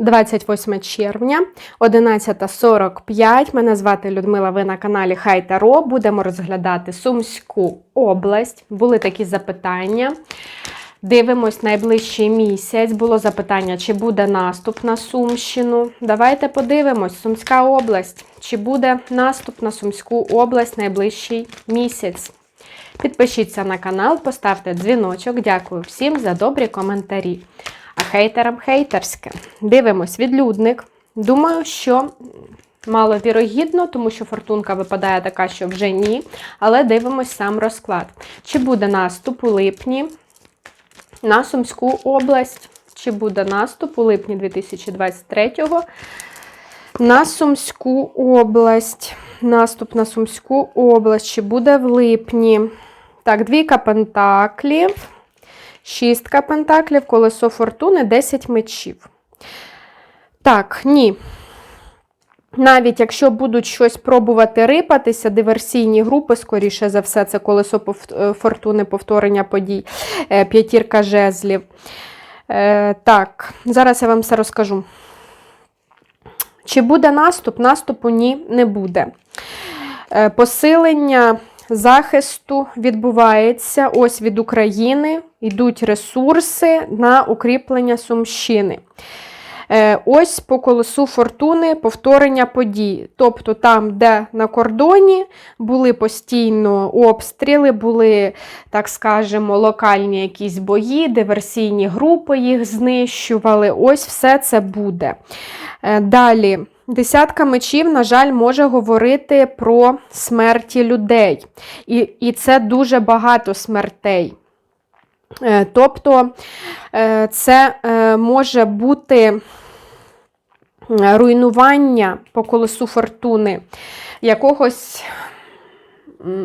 28 червня, 11.45. Мене звати Людмила. Ви на каналі Хай Таро. Будемо розглядати Сумську область. Були такі запитання. Дивимось найближчий місяць. Було запитання, чи буде наступ на Сумщину. Давайте подивимось, Сумська область. Чи буде наступ на Сумську область найближчий місяць? Підпишіться на канал, поставте дзвіночок. Дякую всім за добрі коментарі. Хейтерам хейтерське. Дивимось, відлюдник. Думаю, що маловірогідно, тому що фортунка випадає така, що вже ні. Але дивимось сам розклад. Чи буде наступ у липні на Сумську область? Чи буде наступ у липні 2023-го на Сумську область? Наступ на Сумську область. Чи буде в липні? Так, двійка пентаклів. Шістка пентаклів, колесо фортуни, 10 мечів. Так, ні. Навіть якщо будуть щось пробувати рипатися, диверсійні групи, скоріше за все, це колесо фортуни, повторення подій, е, п'ятірка жезлів. Е, Так, зараз я вам все розкажу. Чи буде наступ? Наступу ні, не буде. Е, Посилення захисту відбувається ось від України. Йдуть ресурси на укріплення Сумщини. Е, Ось по колесу фортуни повторення подій. Тобто там, де на кордоні були постійно обстріли, були, так скажемо, локальні якісь бої, диверсійні групи їх знищували. Ось все це буде. Е, Далі. Десятка мечів, на жаль, може говорити про смерті людей. І, і це дуже багато смертей. Е, Тобто е, це е, може бути руйнування по колесу фортуни якогось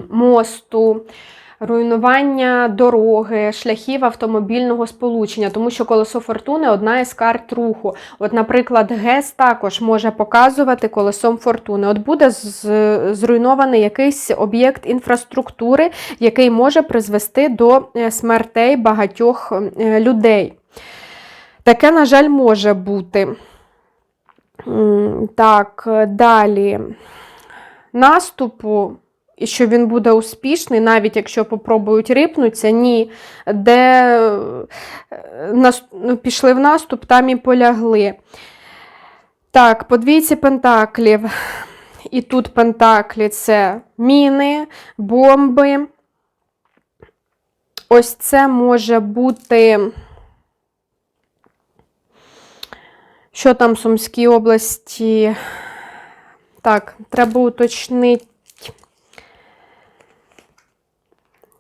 мосту, руйнування дороги, шляхів автомобільного сполучення, тому що колесо фортуни одна із карт руху. От, наприклад, ГЕС також може показувати колесом фортуни. От буде зруйнований якийсь об'єкт інфраструктури, який може призвести до е, смертей багатьох е, людей. Таке, на жаль, може бути. Так, далі. Наступу, і що він буде успішний, навіть якщо попробують рипнуться, ні. Де е, ну, пішли в наступ, там і полягли. Так, по двійці пентаклів. І тут пентаклі це міни, бомби. Ось це може бути. Що там в Сумській області? Так, треба уточнити.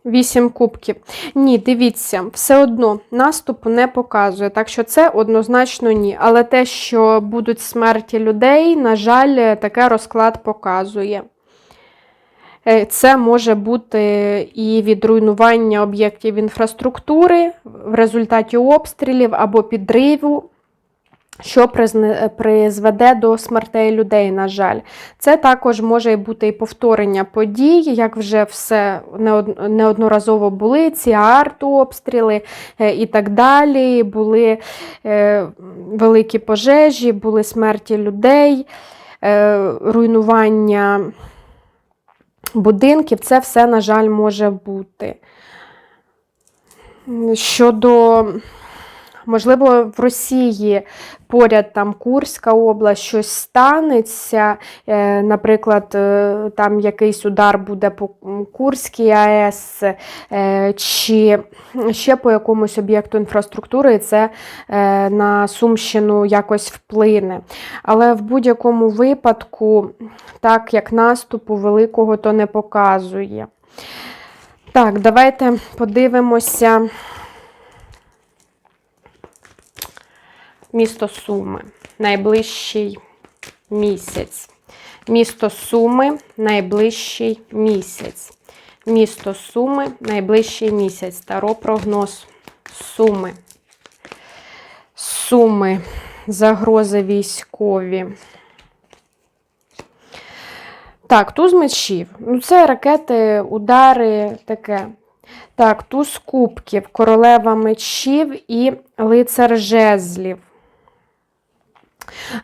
Вісім кубків. Ні, дивіться, все одно наступу не показує. Так що це однозначно ні. Але те, що будуть смерті людей, на жаль, таке розклад показує. Е, Це може бути і від руйнування об'єктів інфраструктури в результаті обстрілів або підриву що призведе до смертей людей, на жаль. Це також може бути і повторення подій, як вже все неодноразово були, ці арт-обстріли е, і так далі. Були е, великі пожежі, були смерті людей, е, руйнування будинків. Це все, на жаль, може бути. Щодо Можливо, в Росії поряд там Курська область щось станеться. е, Наприклад, е, там якийсь удар буде по Курській АЕС, е, чи ще по якомусь об'єкту інфраструктури, і це на Сумщину якось вплине. Але в будь-якому випадку, так як наступу великого, то не показує. Так, давайте подивимося. Місто Суми. Найближчий місяць. Місто Суми найближчий місяць. Місто Суми найближчий місяць. Таро прогноз Суми. Суми. Загрози військові. Так, туз мечів. Ну, це ракети, удари, таке. Так, туз кубків, королева мечів і лицар жезлів.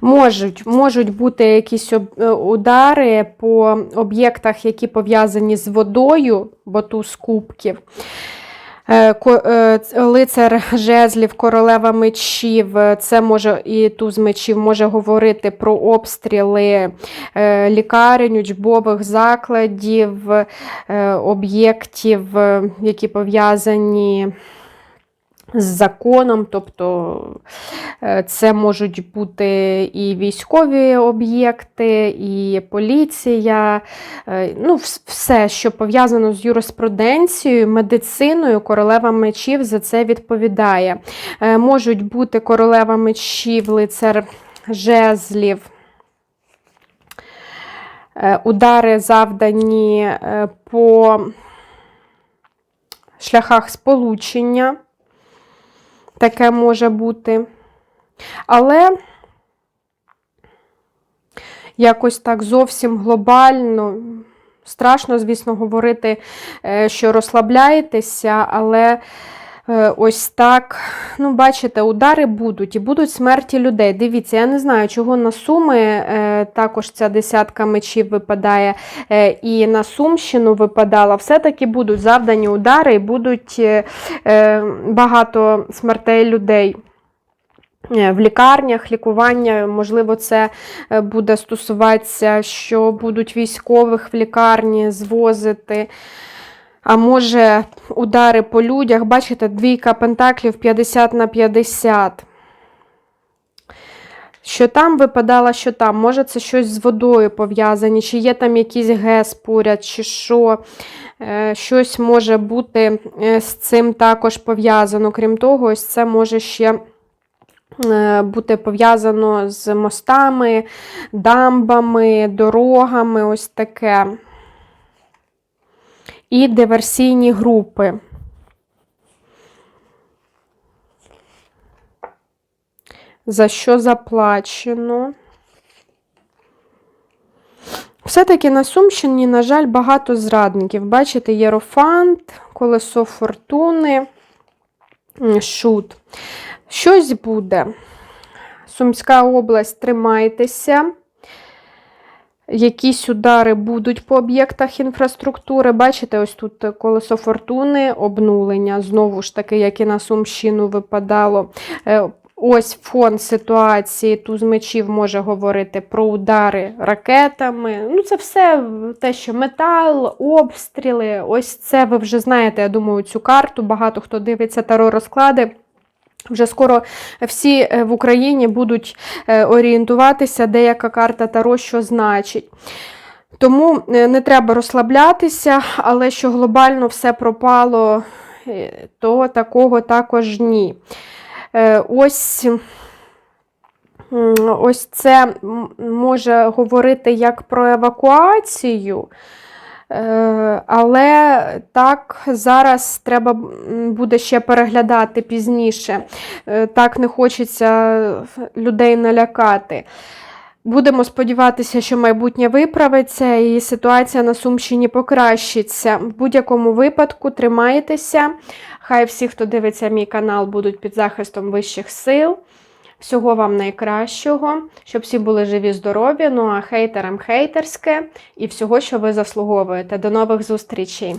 Можуть, можуть бути якісь е, удари по об'єктах, які пов'язані з водою, бо туз кубків. Е, е, Лицар жезлів, королева мечів, це може і туз мечів може говорити про обстріли лікарень, учбових закладів, об'єктів, які пов'язані з законом, тобто е, це можуть бути і військові об'єкти, і поліція, е, ну, все, що пов'язано з юриспруденцією, медициною, королева мечів за це відповідає. Е, Можуть бути королева мечів, лицар жезлів. Удари завдані по шляхах сполучення. Таке може бути. Але якось так зовсім глобально. Страшно, звісно, говорити, е, що розслабляєтеся, але ось так, ну, бачите, удари будуть і будуть смерті людей. Дивіться, я не знаю, чого на Суми е, також ця десятка мечів випадає, е, і на Сумщину випадала. Все-таки будуть завдані удари і будуть е, е, багато смертей людей. Е, В лікарнях лікування, можливо, це е, буде стосуватися, що будуть військових в лікарні звозити. А може, удари по людях, бачите, двійка пентаклів 50 на 50. Що там випадало, що там? Може, це щось з водою пов'язані, чи є там якийсь ГЕС поряд, чи що. Е, Щось може бути е, з цим також пов'язано. Крім того, ось це може ще е, бути пов'язано з мостами, дамбами, дорогами, ось таке. І диверсійні групи. За що заплачено? Все-таки на Сумщині, на жаль, багато зрадників. Бачите, Єрофант, колесо фортуни, шут. Щось буде. Сумська область, тримайтеся. Якісь удари будуть по об'єктах інфраструктури. Бачите, ось тут колесо фортуни, обнулення. Знову ж таки, як і на Сумщину випадало. Е, Ось фон ситуації. Туз мечів може говорити про удари ракетами. Ну, це все те, що метал, обстріли. Ось це ви вже знаєте, я думаю, цю карту. Багато хто дивиться таро розклади. Вже скоро всі е, в Україні будуть е, орієнтуватися, деяка карта Таро що значить. Тому е, не треба розслаблятися, але що глобально все пропало, то такого також ні. Ось. Ось це може говорити як про евакуацію, але так зараз треба буде ще переглядати пізніше. Е, Так не хочеться людей налякати. Будемо сподіватися, що майбутнє виправиться і ситуація на Сумщині покращиться. В будь-якому випадку тримайтеся. Хай всі, хто дивиться мій канал, будуть під захистом вищих сил. Всього вам найкращого, щоб всі були живі, здорові. Ну а хейтерам хейтерське і всього, що ви заслуговуєте. До нових зустрічей!